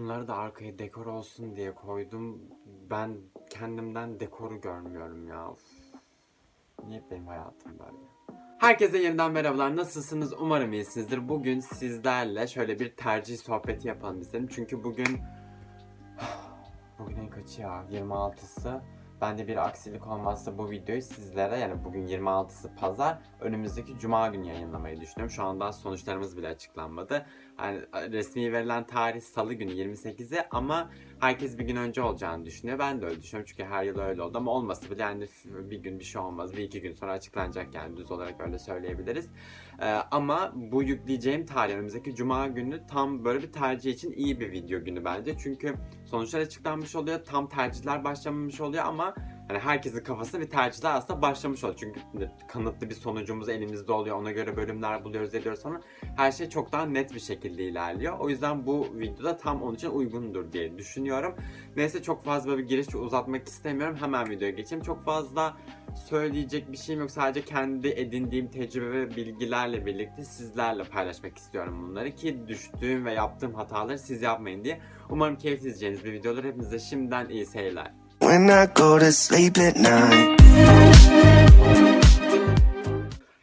Şunları da arkaya dekor olsun diye koydum. Ben kendimden dekoru görmüyorum ya. Uf. Niye benim hayatım böyle? Herkese yeniden merhabalar. Nasılsınız? Umarım iyisinizdir. Bugün sizlerle şöyle bir tercih sohbeti yapalım istedim. Çünkü bugün bugün en kaçı ya? 26'sı. Bende bir aksilik olmazsa bu videoyu sizlere yani bugün 26'sı pazar önümüzdeki cuma günü yayınlamayı düşünüyorum. Şu anda sonuçlarımız bile açıklanmadı. Yani resmi verilen tarih salı günü 28'i ama herkes bir gün önce olacağını düşünüyor. Ben de öyle düşünüyorum çünkü her yıl öyle oldu ama olması bile yani bir gün bir şey olmaz. Bir iki gün sonra açıklanacak yani düz olarak öyle söyleyebiliriz. Ee, ama bu yükleyeceğim tarih önümüzdeki cuma günü tam böyle bir tercih için iyi bir video günü bence. Çünkü sonuçlar açıklanmış oluyor. Tam tercihler başlamamış oluyor ama hani herkesin kafasında bir tercihler aslında başlamış oluyor. Çünkü kanıtlı bir sonucumuz elimizde oluyor. Ona göre bölümler buluyoruz, ediyoruz falan. Her şey çok daha net bir şekilde ilerliyor. O yüzden bu videoda tam onun için uygundur diye düşünüyorum. Neyse çok fazla bir giriş uzatmak istemiyorum. Hemen videoya geçeyim. Çok fazla söyleyecek bir şeyim yok. Sadece kendi edindiğim tecrübe ve bilgilerle birlikte sizlerle paylaşmak istiyorum bunları ki düştüğüm ve yaptığım hataları siz yapmayın diye. Umarım keyif izleyeceğiniz bir video olur. Hepinize şimdiden iyi seyirler.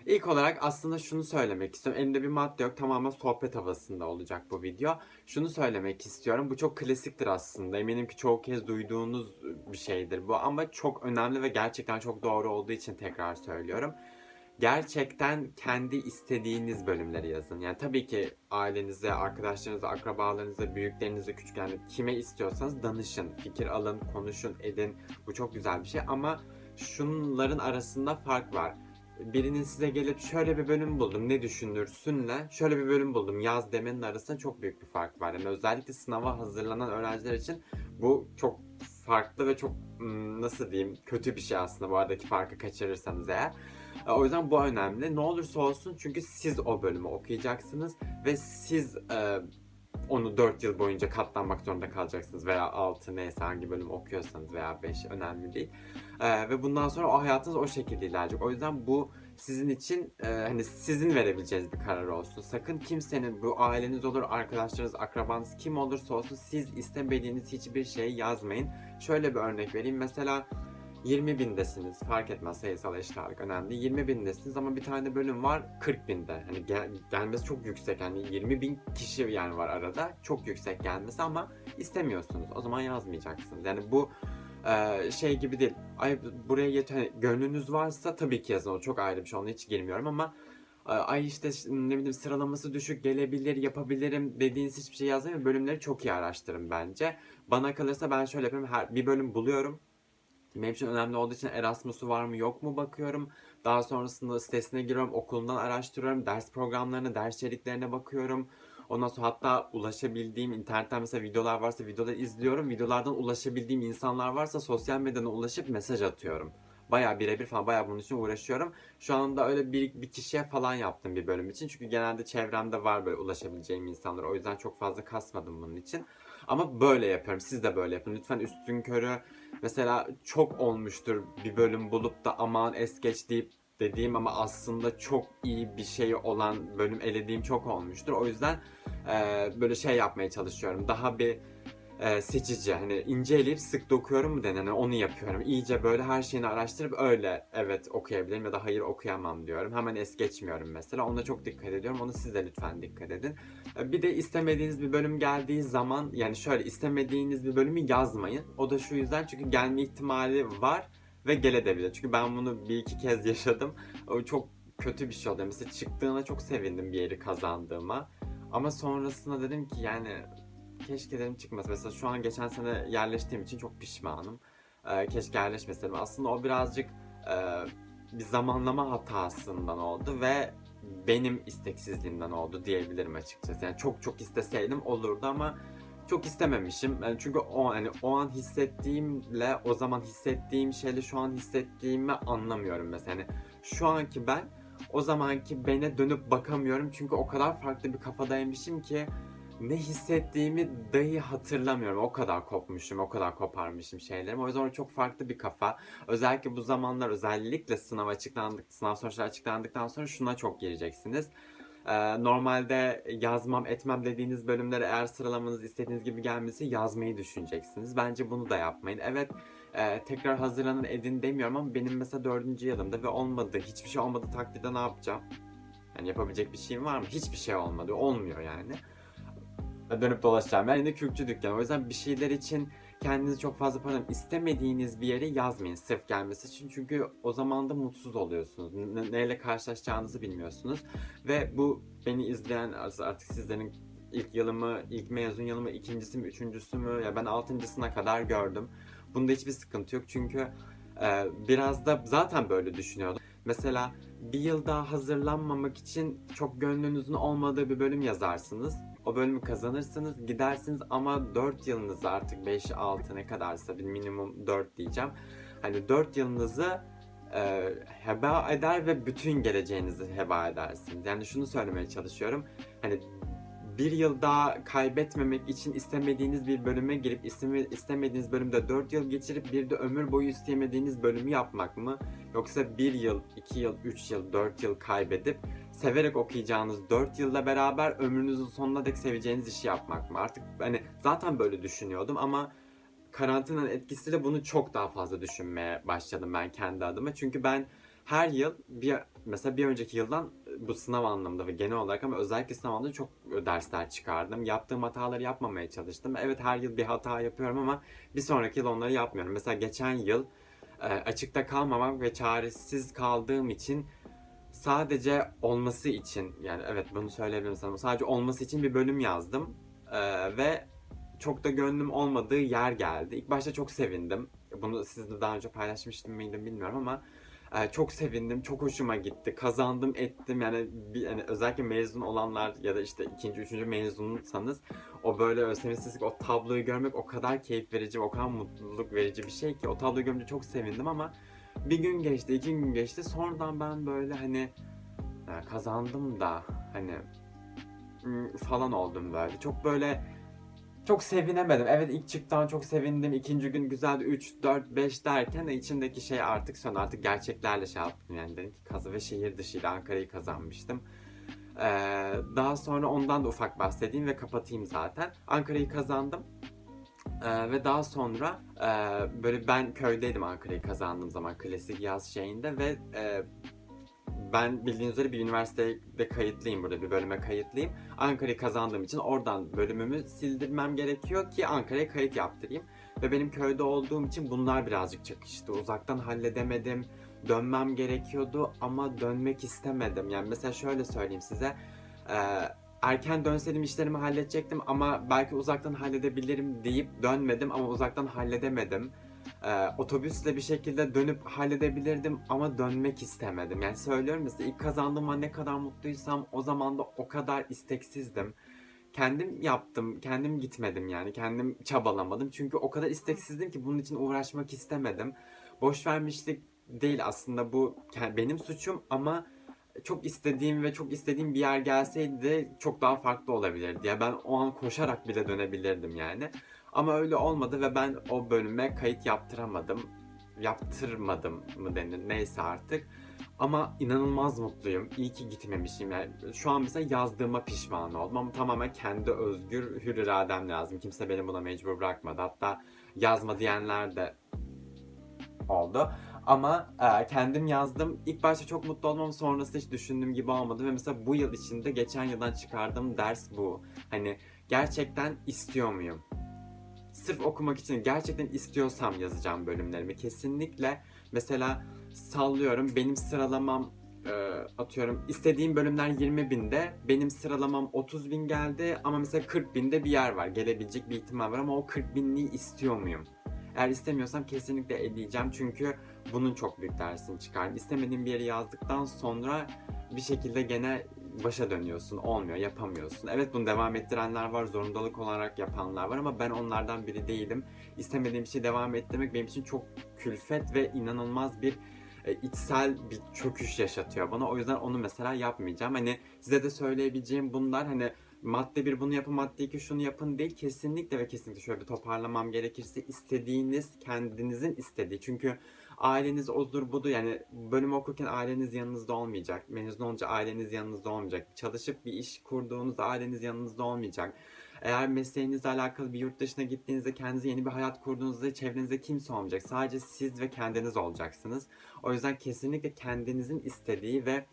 İlk olarak aslında şunu söylemek istiyorum. Elimde bir madde yok. Tamamen sohbet havasında olacak bu video. Şunu söylemek istiyorum. Bu çok klasiktir aslında. Eminim ki çoğu kez duyduğunuz bir şeydir bu. Ama çok önemli ve gerçekten çok doğru olduğu için tekrar söylüyorum. Gerçekten kendi istediğiniz bölümleri yazın. Yani tabii ki ailenize, arkadaşlarınıza, akrabalarınıza, büyüklerinize, küçüklerinize kime istiyorsanız danışın. Fikir alın, konuşun, edin. Bu çok güzel bir şey ama şunların arasında fark var birinin size gelip şöyle bir bölüm buldum ne düşünürsünle şöyle bir bölüm buldum yaz demenin arasında çok büyük bir fark var. Yani özellikle sınava hazırlanan öğrenciler için bu çok farklı ve çok nasıl diyeyim kötü bir şey aslında bu aradaki farkı kaçırırsanız eğer. E, O yüzden bu önemli. Ne olursa olsun çünkü siz o bölümü okuyacaksınız ve siz e, onu 4 yıl boyunca katlanmak zorunda kalacaksınız veya 6 neyse hangi bölüm okuyorsanız veya 5 önemli değil. Ee, ve bundan sonra o hayatınız o şekilde ilerleyecek. O yüzden bu sizin için e, hani sizin verebileceğiniz bir karar olsun. Sakın kimsenin bu aileniz olur, arkadaşlarınız, akrabanız kim olursa olsun siz istemediğiniz hiçbir şeyi yazmayın. Şöyle bir örnek vereyim. Mesela 20 bindesiniz. Fark etmez sayısal eşit ağırlık önemli. 20 bindesiniz ama bir tane bölüm var 40 binde. Hani gel, gelmesi çok yüksek. Hani 20 bin kişi yani var arada. Çok yüksek gelmesi ama istemiyorsunuz. O zaman yazmayacaksınız. Yani bu e, şey gibi değil. Ay buraya yet hani gönlünüz varsa tabii ki yazın. O çok ayrı bir şey. Ona hiç girmiyorum ama e, ay işte ne bileyim sıralaması düşük gelebilir, yapabilirim dediğiniz hiçbir şey yazmayın. Bölümleri çok iyi araştırın bence. Bana kalırsa ben şöyle yapıyorum. Her bir bölüm buluyorum. Benim için önemli olduğu için Erasmus'u var mı yok mu bakıyorum. Daha sonrasında sitesine giriyorum, okulundan araştırıyorum, ders programlarına, ders içeriklerine bakıyorum. Ondan sonra hatta ulaşabildiğim internetten mesela videolar varsa videoları izliyorum. Videolardan ulaşabildiğim insanlar varsa sosyal medyadan ulaşıp mesaj atıyorum. Bayağı birebir falan bayağı bunun için uğraşıyorum. Şu anda öyle bir, bir kişiye falan yaptım bir bölüm için. Çünkü genelde çevremde var böyle ulaşabileceğim insanlar. O yüzden çok fazla kasmadım bunun için. Ama böyle yapıyorum. Siz de böyle yapın. Lütfen üstün körü mesela çok olmuştur bir bölüm bulup da aman es geç deyip dediğim ama aslında çok iyi bir şey olan bölüm elediğim çok olmuştur. O yüzden e, böyle şey yapmaya çalışıyorum. Daha bir e, seçici hani ince eleyip sık dokuyorum mu denen onu yapıyorum. İyice böyle her şeyini araştırıp öyle evet okuyabilirim ya da hayır okuyamam diyorum. Hemen es geçmiyorum mesela. Ona çok dikkat ediyorum. Onu siz de lütfen dikkat edin. E, Bir de istemediğiniz bir bölüm geldiği zaman yani şöyle istemediğiniz bir bölümü yazmayın. O da şu yüzden çünkü gelme ihtimali var ve gelebilir. Çünkü ben bunu bir iki kez yaşadım. O çok kötü bir şey oluyor. Mesela çıktığına çok sevindim bir yeri kazandığıma. Ama sonrasında dedim ki yani keşke dedim çıkmasa. Mesela şu an geçen sene yerleştiğim için çok pişmanım. Ee, keşke yerleşmeseydim. Aslında o birazcık e, bir zamanlama hatasından oldu ve benim isteksizliğimden oldu diyebilirim açıkçası. Yani çok çok isteseydim olurdu ama çok istememişim. Yani çünkü o hani o an hissettiğimle o zaman hissettiğim şeyle şu an hissettiğimi anlamıyorum mesela. Hani şu anki ben o zamanki bene dönüp bakamıyorum çünkü o kadar farklı bir kafadaymışım ki ne hissettiğimi dahi hatırlamıyorum. O kadar kopmuşum, o kadar koparmışım şeylerimi. O yüzden çok farklı bir kafa. Özellikle bu zamanlar özellikle sınav açıklandık, sınav sonuçları açıklandıktan sonra şuna çok gireceksiniz. Ee, normalde yazmam etmem dediğiniz bölümlere eğer sıralamanız istediğiniz gibi gelmesi yazmayı düşüneceksiniz. Bence bunu da yapmayın. Evet e, tekrar hazırlanın edin demiyorum ama benim mesela dördüncü yılımda ve olmadı. Hiçbir şey olmadı takdirde ne yapacağım? Yani yapabilecek bir şeyim var mı? Hiçbir şey olmadı. Olmuyor yani. Dönüp dolaşacağım. Ben yine kürkçü dükkanı. O yüzden bir şeyler için kendinizi çok fazla para istemediğiniz bir yere yazmayın sırf gelmesi için. Çünkü o zaman da mutsuz oluyorsunuz. Ne- neyle karşılaşacağınızı bilmiyorsunuz. Ve bu beni izleyen artık sizlerin ilk yılımı, ilk mezun yılımı, ikincisi mi, üçüncüsü mü? Ya ben altıncısına kadar gördüm. Bunda hiçbir sıkıntı yok çünkü e, biraz da zaten böyle düşünüyordum. Mesela bir yıl daha hazırlanmamak için çok gönlünüzün olmadığı bir bölüm yazarsınız. O bölümü kazanırsınız, gidersiniz ama 4 yılınızı artık 5, 6 ne kadarsa bir minimum 4 diyeceğim. Hani 4 yılınızı e, heba eder ve bütün geleceğinizi heba edersiniz. Yani şunu söylemeye çalışıyorum. Hani bir yıl daha kaybetmemek için istemediğiniz bir bölüme girip isteme, istemediğiniz bölümde 4 yıl geçirip bir de ömür boyu istemediğiniz bölümü yapmak mı? Yoksa 1 yıl, 2 yıl, 3 yıl, 4 yıl kaybedip severek okuyacağınız 4 yılla beraber ömrünüzün sonuna dek seveceğiniz işi yapmak mı? Artık hani zaten böyle düşünüyordum ama karantinanın etkisiyle bunu çok daha fazla düşünmeye başladım ben kendi adıma. Çünkü ben her yıl bir mesela bir önceki yıldan bu sınav anlamında ve genel olarak ama özellikle sınav anlamında çok dersler çıkardım. Yaptığım hataları yapmamaya çalıştım. Evet her yıl bir hata yapıyorum ama bir sonraki yıl onları yapmıyorum. Mesela geçen yıl e, açıkta kalmamak ve çaresiz kaldığım için sadece olması için yani evet bunu söyleyebilirim sana sadece olması için bir bölüm yazdım E, ve çok da gönlüm olmadığı yer geldi. İlk başta çok sevindim. Bunu sizle daha önce paylaşmıştım mıydım bilmiyorum ama e, çok sevindim, çok hoşuma gitti. Kazandım, ettim. Yani, bir, yani özellikle mezun olanlar ya da işte ikinci, üçüncü mezunsanız o böyle ÖSYM o tabloyu görmek o kadar keyif verici, o kadar mutluluk verici bir şey ki o tabloyu görünce çok sevindim ama bir gün geçti, iki gün geçti. Sonradan ben böyle hani "Ya kazandım da hani falan oldum böyle. Çok böyle çok sevinemedim. Evet ilk çıktıktan çok sevindim. İkinci gün güzeldi. 3, 4, 5 derken de içimdeki şey artık son. Artık gerçeklerle şey yaptım. Yani dedim ki kazı ve şehir dışıyla Ankara'yı kazanmıştım. Ee, daha sonra ondan da ufak bahsedeyim ve kapatayım zaten. Ankara'yı kazandım. Ee, ve daha sonra e, böyle ben köydeydim Ankara'yı kazandığım zaman klasik yaz şeyinde ve e, ben bildiğiniz üzere bir üniversitede kayıtlıyım burada bir bölüme kayıtlıyım. Ankara'yı kazandığım için oradan bölümümü sildirmem gerekiyor ki Ankara'ya kayıt yaptırayım. Ve benim köyde olduğum için bunlar birazcık çakıştı. Uzaktan halledemedim. Dönmem gerekiyordu ama dönmek istemedim. Yani mesela şöyle söyleyeyim size. Ee, erken dönseydim işlerimi halledecektim ama belki uzaktan halledebilirim deyip dönmedim ama uzaktan halledemedim. Ee, otobüsle bir şekilde dönüp halledebilirdim ama dönmek istemedim. Yani söylüyorum ya size ilk kazandığıma ne kadar mutluysam o zaman da o kadar isteksizdim. Kendim yaptım, kendim gitmedim yani. Kendim çabalamadım. Çünkü o kadar isteksizdim ki bunun için uğraşmak istemedim. Boş vermişlik değil aslında bu benim suçum ama çok istediğim ve çok istediğim bir yer gelseydi çok daha farklı olabilirdi. Ya ben o an koşarak bile dönebilirdim yani. Ama öyle olmadı ve ben o bölüme kayıt yaptıramadım. Yaptırmadım mı denir neyse artık. Ama inanılmaz mutluyum. İyi ki gitmemişim. Yani şu an mesela yazdığıma pişman oldum ama tamamen kendi özgür hür iradem lazım. Kimse beni buna mecbur bırakmadı. Hatta yazma diyenler de oldu. Ama e, kendim yazdım. İlk başta çok mutlu olmam sonrası hiç düşündüğüm gibi olmadı. Ve mesela bu yıl içinde geçen yıldan çıkardığım ders bu. Hani gerçekten istiyor muyum? Sırf okumak için gerçekten istiyorsam yazacağım bölümlerimi. Kesinlikle mesela sallıyorum benim sıralamam e, atıyorum istediğim bölümler 20 binde benim sıralamam 30 bin geldi ama mesela 40 binde bir yer var gelebilecek bir ihtimal var ama o 40 binliği istiyor muyum? Eğer istemiyorsam kesinlikle eleyeceğim çünkü bunun çok büyük dersini çıkardım. İstemediğim bir yere yazdıktan sonra bir şekilde gene başa dönüyorsun. Olmuyor, yapamıyorsun. Evet bunu devam ettirenler var, zorundalık olarak yapanlar var ama ben onlardan biri değilim. İstemediğim bir şey devam ettirmek benim için çok külfet ve inanılmaz bir e, içsel bir çöküş yaşatıyor bana. O yüzden onu mesela yapmayacağım. Hani size de söyleyebileceğim bunlar hani madde bir bunu yapın, madde iki şunu yapın değil. Kesinlikle ve kesinlikle şöyle bir toparlamam gerekirse istediğiniz, kendinizin istediği. Çünkü aileniz odur budur yani bölüm okurken aileniz yanınızda olmayacak. Mezun olunca aileniz yanınızda olmayacak. Çalışıp bir iş kurduğunuzda aileniz yanınızda olmayacak. Eğer mesleğinizle alakalı bir yurt dışına gittiğinizde kendinize yeni bir hayat kurduğunuzda çevrenizde kimse olmayacak. Sadece siz ve kendiniz olacaksınız. O yüzden kesinlikle kendinizin istediği ve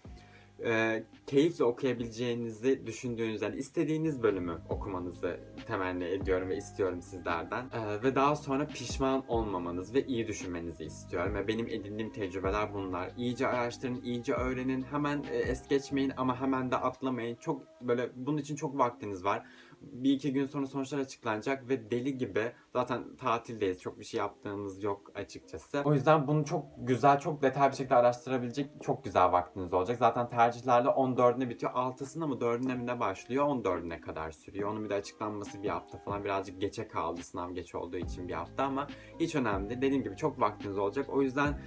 e, keyifle okuyabileceğinizi düşündüğünüz yani istediğiniz bölümü okumanızı temenni ediyorum ve istiyorum sizlerden. E, ve daha sonra pişman olmamanız ve iyi düşünmenizi istiyorum. Ve benim edindiğim tecrübeler bunlar. İyice araştırın, iyice öğrenin. Hemen e, es geçmeyin ama hemen de atlamayın. Çok böyle bunun için çok vaktiniz var. Bir iki gün sonra sonuçlar açıklanacak ve deli gibi zaten tatildeyiz. Çok bir şey yaptığımız yok açıkçası. O yüzden bunu çok güzel, çok detaylı bir şekilde araştırabilecek çok güzel vaktiniz olacak. Zaten tercihlerle 14'üne bitiyor. 6'sında mı 4'üne mi ne başlıyor? 14'üne kadar sürüyor. Onun bir de açıklanması bir hafta falan. Birazcık geçe kaldı sınav geç olduğu için bir hafta ama hiç önemli değil. Dediğim gibi çok vaktiniz olacak. O yüzden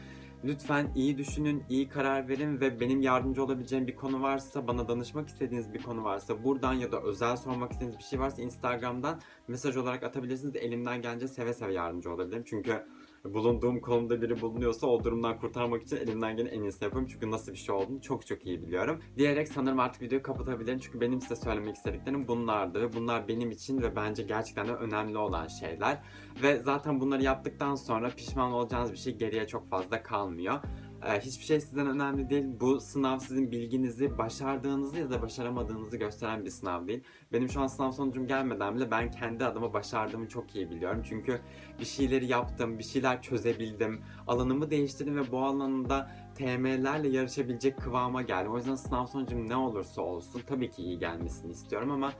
Lütfen iyi düşünün, iyi karar verin ve benim yardımcı olabileceğim bir konu varsa, bana danışmak istediğiniz bir konu varsa buradan ya da özel sormak istediğiniz bir şey varsa Instagram'dan mesaj olarak atabilirsiniz. Elimden gelince seve seve yardımcı olabilirim. Çünkü bulunduğum konumda biri bulunuyorsa o durumdan kurtarmak için elimden gelen en iyisini yapıyorum. Çünkü nasıl bir şey olduğunu çok çok iyi biliyorum. Diyerek sanırım artık videoyu kapatabilirim. Çünkü benim size söylemek istediklerim bunlardı. Ve bunlar benim için ve bence gerçekten de önemli olan şeyler. Ve zaten bunları yaptıktan sonra pişman olacağınız bir şey geriye çok fazla kalmıyor. Ee, hiçbir şey sizden önemli değil. Bu sınav sizin bilginizi, başardığınızı ya da başaramadığınızı gösteren bir sınav değil. Benim şu an sınav sonucum gelmeden bile ben kendi adıma başardığımı çok iyi biliyorum. Çünkü bir şeyleri yaptım, bir şeyler çözebildim, alanımı değiştirdim ve bu alanında TM'lerle yarışabilecek kıvama geldim. O yüzden sınav sonucum ne olursa olsun tabii ki iyi gelmesini istiyorum ama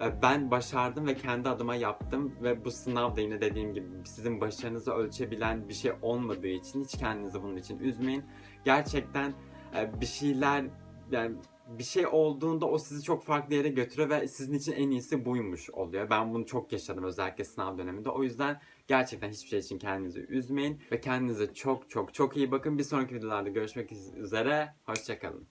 e, ben başardım ve kendi adıma yaptım ve bu sınav da yine dediğim gibi sizin başarınızı ölçebilen bir şey olmadığı için hiç kendinizi bunun için üzmeyin. Gerçekten e, bir şeyler yani bir şey olduğunda o sizi çok farklı yere götürüyor ve sizin için en iyisi buymuş oluyor. Ben bunu çok yaşadım özellikle sınav döneminde. O yüzden gerçekten hiçbir şey için kendinizi üzmeyin ve kendinize çok çok çok iyi bakın. Bir sonraki videolarda görüşmek üzere. Hoşçakalın.